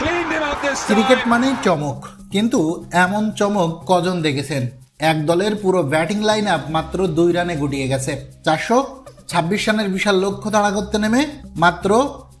Cricket. মানেই চমক। কিন্তু এমন চমক কজন দেখেছেন? এক দলের পুরো ব্যাটিং লাইন আপ মাত্র দুই রানে গুটিয়ে গেছে। চারশো ছাব্বিশ রানের বিশাল লক্ষ্য তাড়া করতে নেমে মাত্র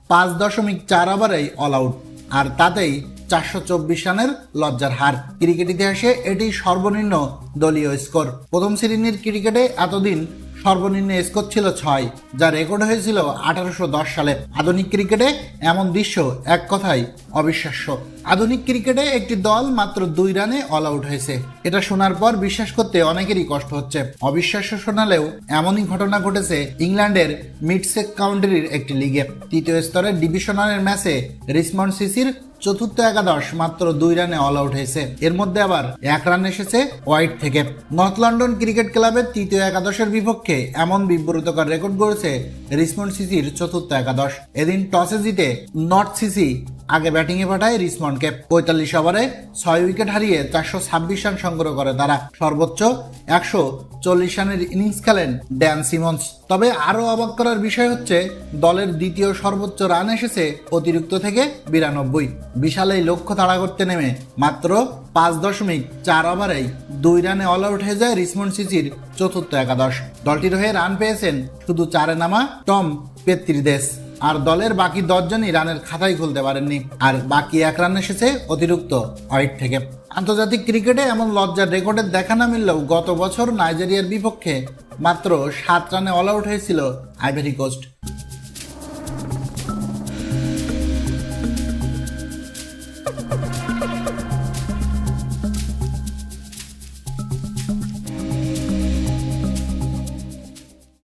পাঁচ দশমিক চার ওভারেই অল আউট আর তাতেই চারশো চব্বিশ রানের লজ্জার হার। ক্রিকেট ইতিহাসে এটি সর্বনিম্ন দলীয় স্কোর প্রথম শ্রেণির ক্রিকেটে এতদিন সর্বনিম্ন স্কোর ছিল ছয়, যা রেকর্ড হয়েছিল আঠারোশো দশ সালে। আধুনিক ক্রিকেটে এমন দৃশ্য এক কথায় অবিশ্বাস্য। আধুনিক ক্রিকেটে একটি দল মাত্র দুই রানে অল আউট হয়েছে। এটা শোনার পর বিশ্বাস করতে অনেকেরই কষ্ট হচ্ছে। অবিশ্বাস্য শোনালেও এমনই ঘটনা ঘটেছে ইংল্যান্ডের মিডসেক কাউন্ট্রির একটি লিগে। তৃতীয় স্তরের ডিভিশনালের ম্যাচে রিসমন্ড সিসির চতুর্থ একাদশ মাত্র দুই রানে অল আউট হয়েছে। এর মধ্যে আবার এক রান এসেছে হোয়াইট থেকে। নর্থ লন্ডন ক্রিকেট ক্লাবের তৃতীয় একাদশের বিপক্ষে এমন বিব্রতকর রেকর্ড গড়েছে রিসমন্ড সিসির চতুর্থ একাদশ। এদিন টসে জিতে নর্থ সিসি আগে ব্যাটিংয়ে পাঠায় রিসমন্ডকে পঁয়তাল্লিশ ওভারে ছয় উইকেট হারিয়ে চারশো ছাব্বিশ রান সংগ্রহ করে তারা। সর্বোচ্চ একশো চল্লিশ রানের ইনিংস খেলেন ড্যান সিমন্স। তবে আরও অবাক করার বিষয় হচ্ছে, দলের দ্বিতীয় সর্বোচ্চ রান এসেছে অতিরিক্ত থেকে বিরানব্বই। বিশাল এই লক্ষ্য তাড়া করতে নেমে মাত্র পাঁচ দশমিক চার ওভারেই দুই রানে অল আউট হয়ে যায় রিসমন্ড সিসির চতুর্থ একাদশ। দলটির হয়ে রান পেয়েছেন শুধু চারে নামা টম পেত্রিদেশ আর দলের বাকি দশজনই রানের খাতাই খুলতে পারেননি। আর বাকি এক রান এসেছে অতিরিক্ত হোয়াইট থেকে। আন্তর্জাতিক ক্রিকেটে এমন লজ্জার রেকর্ডের দেখা না মিললেও গত বছর নাইজেরিয়ার বিপক্ষে মাত্র সাত রানে অল আউট হয়েছিল আইভেরি কোস্ট।